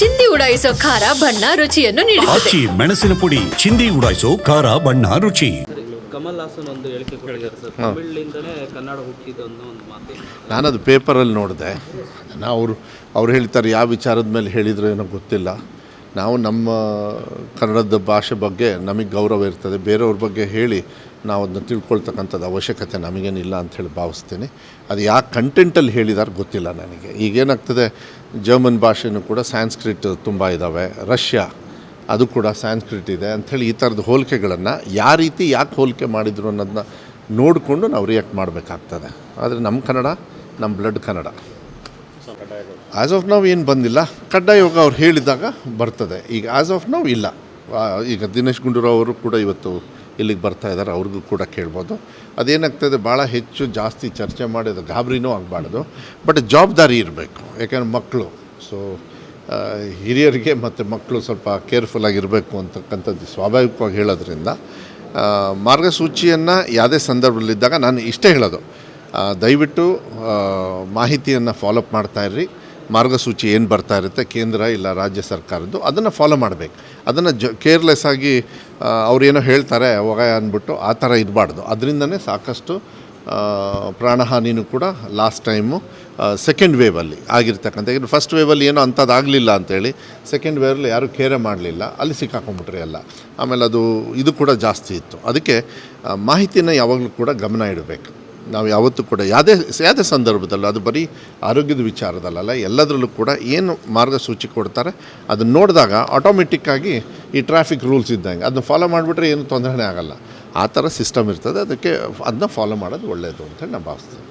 ಚಿಂದಿ ಉಡಾಯಿಸೋ ಖಾರ ಬಣ್ಣ ರುಚಿಯನ್ನು ನೀಡುತ್ತದೆ. ಆಚಿ ಮೆಣಸಿನ ಪುಡಿ ಚಿಂದಿ ಉಡಾಯಿಸೋ ಖಾರ ಬಣ್ಣ ರುಚಿ. ಕಮಲ್ ಹಾಸನ್ ಒಂದು ಹೇಳಿಕೆ ಕೊಟ್ಟಿದ್ದಾರೆ ಸರ್. ತಮಿಳಿಂದಲೇ ಕನ್ನಡ ಹುಟ್ಟಿದ್ದು ಅನ್ನೋ ಒಂದು ಮಾತು. ನಾನದು ಪೇಪರಲ್ಲಿ ನೋಡಿದೆ. ನಾವು ಅವರು ಅವ್ರು ಹೇಳ್ತಾರೆ ಯಾವ ವಿಚಾರದ ಮೇಲೆ ಹೇಳಿದ್ರು ಏನೋ ಗೊತ್ತಿಲ್ಲ. ನಾವು ನಮ್ಮ ಕನ್ನಡದ ಭಾಷೆ ಬಗ್ಗೆ ನಮಗೆ ಗೌರವ ಇರ್ತದೆ. ಬೇರೆಯವ್ರ ಬಗ್ಗೆ ಹೇಳಿ ನಾವು ಅದನ್ನ ತಿಳ್ಕೊಳ್ತಕ್ಕಂಥದ್ದು ಅವಶ್ಯಕತೆ ನಮಗೇನಿಲ್ಲ ಅಂತ ಹೇಳಿ ಭಾವಿಸ್ತೀನಿ. ಅದು ಯಾವ ಕಂಟೆಂಟಲ್ಲಿ ಹೇಳಿದಾರೆ ಗೊತ್ತಿಲ್ಲ ನನಗೆ. ಈಗೇನಾಗ್ತದೆ ಜರ್ಮನ್ ಭಾಷೆನೂ ಕೂಡ ಸ್ಯಾನ್ಸ್ಕ್ರಿಟ್ ತುಂಬ ಇದ್ದಾವೆ ರಷ್ಯಾ, ಅದು ಕೂಡ ಸ್ಯಾನ್ಸ್ಕ್ರಿಟ್ ಇದೆ ಅಂಥೇಳಿ ಈ ಥರದ ಹೋಲಿಕೆಗಳನ್ನು ಯಾವ ರೀತಿ ಯಾಕೆ ಹೋಲಿಕೆ ಮಾಡಿದ್ರು ಅನ್ನೋದನ್ನ ನೋಡಿಕೊಂಡು ನಾವು ರಿಯಾಕ್ಟ್ ಮಾಡಬೇಕಾಗ್ತದೆ. ಆದರೆ ನಮ್ಮ ಕನ್ನಡ, ನಮ್ಮ ಬ್ಲಡ್ ಕನ್ನಡ. ಆ್ಯಸ್ ಆಫ್ ನಾವು ಏನು ಬಂದಿಲ್ಲ. ಕಡ್ಡಾಯೋಗ ಅವ್ರು ಹೇಳಿದಾಗ ಬರ್ತದೆ. ಈಗ ಆ್ಯಸ್ ಆಫ್ ನಾವು ಇಲ್ಲ. ಈಗ ದಿನೇಶ್ ಗುಂಡೂರಾವ್ ಅವರು ಕೂಡ ಇವತ್ತು ಇಲ್ಲಿಗೆ ಬರ್ತಾ ಇದ್ದಾರೆ, ಅವ್ರಿಗೂ ಕೂಡ ಕೇಳ್ಬೋದು. ಅದೇನಾಗ್ತದೆ, ಭಾಳ ಹೆಚ್ಚು ಜಾಸ್ತಿ ಚರ್ಚೆ ಮಾಡೋದು ಗಾಬರಿನೂ ಆಗಬಾರ್ದು. ಬಟ್ ಜವಾಬ್ದಾರಿ ಇರಬೇಕು. ಯಾಕಂದ್ರೆ ಮಕ್ಕಳು ಸೊ ಹಿರಿಯರಿಗೆ ಮತ್ತು ಮಕ್ಕಳು ಸ್ವಲ್ಪ ಕೇರ್ಫುಲ್ ಆಗಿರಬೇಕು ಅಂತಕ್ಕಂಥದ್ದು ಸ್ವಾಭಾವಿಕವಾಗಿ ಹೇಳೋದ್ರಿಂದ ಮಾರ್ಗಸೂಚಿಯನ್ನು ಯಾವುದೇ ಸಂದರ್ಭದಲ್ಲಿದ್ದಾಗ ನಾನು ಇಷ್ಟೇ ಹೇಳೋದು. ದಯವಿಟ್ಟು ಮಾಹಿತಿಯನ್ನು ಫಾಲೋಅಪ್ ಮಾಡ್ತಾ ಇರ್ರಿ. ಮಾರ್ಗಸೂಚಿ ಏನು ಬರ್ತಾ ಇರುತ್ತೆ, ಕೇಂದ್ರ ಇಲ್ಲ ರಾಜ್ಯ ಸರ್ಕಾರದ್ದು, ಅದನ್ನು ಫಾಲೋ ಮಾಡಬೇಕು. ಅದನ್ನು ಜ ಕೇರ್ಲೆಸ್ ಆಗಿ ಅವ್ರೇನೋ ಹೇಳ್ತಾರೆ, ಅವಾಗ ಅಂದ್ಬಿಟ್ಟು ಆ ಥರ ಇರಬಾರ್ದು. ಅದರಿಂದನೇ ಸಾಕಷ್ಟು ಪ್ರಾಣಹಾನಿನೂ ಕೂಡ ಲಾಸ್ಟ್ ಟೈಮು ಸೆಕೆಂಡ್ ವೇವಲ್ಲಿ ಆಗಿರ್ತಕ್ಕಂಥ, ಈಗ ಫಸ್ಟ್ ವೇವಲ್ಲಿ ಏನೋ ಅಂಥದ್ದು ಆಗಲಿಲ್ಲ ಅಂತೇಳಿ ಸೆಕೆಂಡ್ ವೇವಲ್ಲಿ ಯಾರೂ ಕೇರೆ ಮಾಡಲಿಲ್ಲ, ಅಲ್ಲಿ ಸಿಕ್ಕಾಕೊಂಡ್ಬಿಟ್ರಿ ಎಲ್ಲ. ಆಮೇಲೆ ಅದು, ಇದು ಕೂಡ ಜಾಸ್ತಿ ಇತ್ತು. ಅದಕ್ಕೆ ಮಾಹಿತಿನ ಯಾವಾಗಲೂ ಕೂಡ ಗಮನ ಇಡಬೇಕು. ನಾವು ಯಾವತ್ತೂ ಕೂಡ ಯಾವುದೇ ಯಾವುದೇ ಸಂದರ್ಭದಲ್ಲೂ ಅದು ಬರೀ ಆರೋಗ್ಯದ ವಿಚಾರದಲ್ಲಲ್ಲ, ಎಲ್ಲದರಲ್ಲೂ ಕೂಡ ಏನು ಮಾರ್ಗಸೂಚಿ ಕೊಡ್ತಾರೆ, ಅದನ್ನು ನೋಡಿದಾಗ ಆಟೋಮೆಟಿಕ್ಕಾಗಿ ಈ ಟ್ರಾಫಿಕ್ ರೂಲ್ಸ್ ಇದ್ದಂಗೆ ಅದನ್ನ ಫಾಲೋ ಮಾಡಿಬಿಟ್ರೆ ಏನು ತೊಂದರೆ ಆಗಲ್ಲ. ಆ ಥರ ಸಿಸ್ಟಮ್ ಇರ್ತದೆ, ಅದಕ್ಕೆ ಅದನ್ನ ಫಾಲೋ ಮಾಡೋದು ಒಳ್ಳೆಯದು ಅಂತೇಳಿ ನಾನು ಭಾವಿಸ್ತೀನಿ.